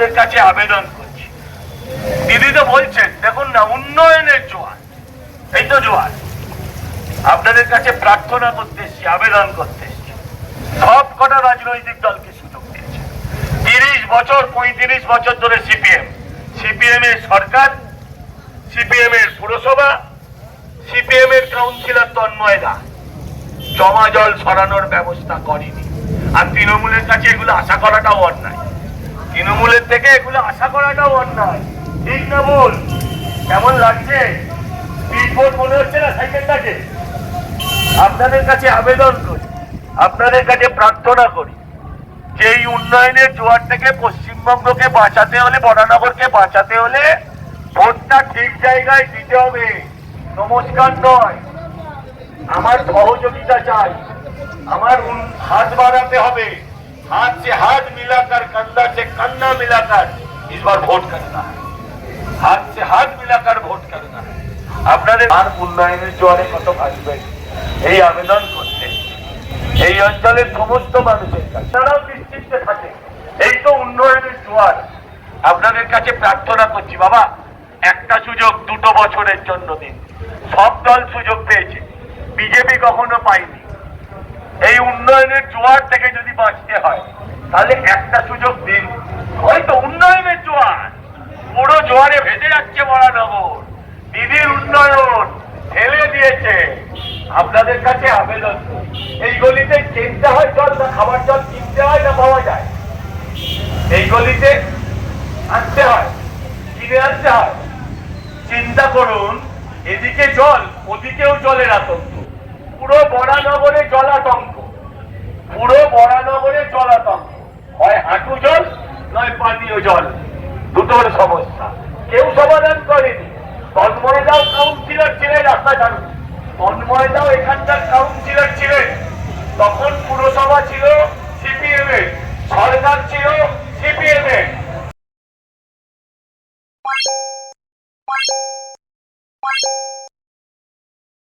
আপনাদের কাছে আবেদন করছি। দিদি তো বলছেন, দেখুন না, উন্নয়নের জোয়ার। এই তো জোয়ার। আপনাদের কাছে প্রার্থনা করতে এসছি, আবেদন করতে এসছি। সব কটা রাজনৈতিক দলকে সুযোগ দিয়েছে। তিরিশ বছর, পঁয়ত্রিশ বছর ধরে সিপিএম। সিপিএম এর সরকার, সিপিএম এর পুরসভা, সিপিএম এর কাউন্সিলর তন্ময় দা জমা জল সরানোর ব্যবস্থা করেনি। আর তৃণমূলের কাছে এগুলো আশা করাটাও অন্যায়। তৃণমূলের থেকে এগুলো আশা করাটাও অন্যায়। ঠিক না বল কেমন লাগছে? স্পিডবোট মনে হচ্ছে না সাইকেলটাকে? আপনাদের কাছে আবেদন করি, আপনাদের কাছে প্রার্থনা করি, যে এই উন্নয়নের জোয়ার থেকে পশ্চিমবঙ্গকে বাঁচাতে হলে বরানগরকে বাঁচাতে হলে, ভোটটা ঠিক জায়গায় দিতে হবে। নমস্কার নয়, আমার সহযোগিতা চাই, আমার হাত বাড়াতে হবে। हाथ से हाथ मिलाकर कंधा से कंधा मिलाकर इस बार वोट करना है हाथ से हाथ मिलाकर ভোট करना है আপনাদের আর উন্নয়নের জোয়ারে কত ভাসবেন এই আবেদন করতে এই অঞ্চলের সমস্ত মানুষের কাছে তারাও নিশ্চিন্তে থাকে এই তো উন্নয়নের জোয়ার আপনাদের কাছে প্রার্থনা করছি বাবা একটা সুযোগ দুটো বছরের জন্য দিন সব দল সুযোগ পেয়েছে বিজেপি কখনো পায়নি এই উন্নয়নের জোয়ার থেকে যদি বাঁচতে হয়, তাহলে একটা সুযোগ দিন। হয়তো উন্নয়নের জোয়ার। পুরো জোয়ারে ভেসে যাচ্ছে মরানগর দিদির উন্নয়ন ঠেলে দিয়েছে। আপনাদের কাছে আবেদন। এই গলিতে কিনতে হয় জল না, খাবার জল কিনতে হয় না পাওয়া যায়? এই গলিতে আনতে হয়, কিনে আনতে হয়। চিন্তা করুন, এদিকে জল, ওদিকেও জলের আতঙ্ক। পুরো বরানগরে জলাতঙ্ক। পুরো বরানগরে জলাতঙ্ক। হয় হাঁটু জল, নয় পানীয় জল। দুটোর সমস্যা। কেউ সমাধান করেনি। তন্ময়দাও কাউন্সিলর ছিলেন, রাস্তা জানুন। তন্ময়দাও এখানকার কাউন্সিলর ছিলেন। তখন পুরসভা ছিল সিপিএম এ সরকার ছিল সিপিএম এর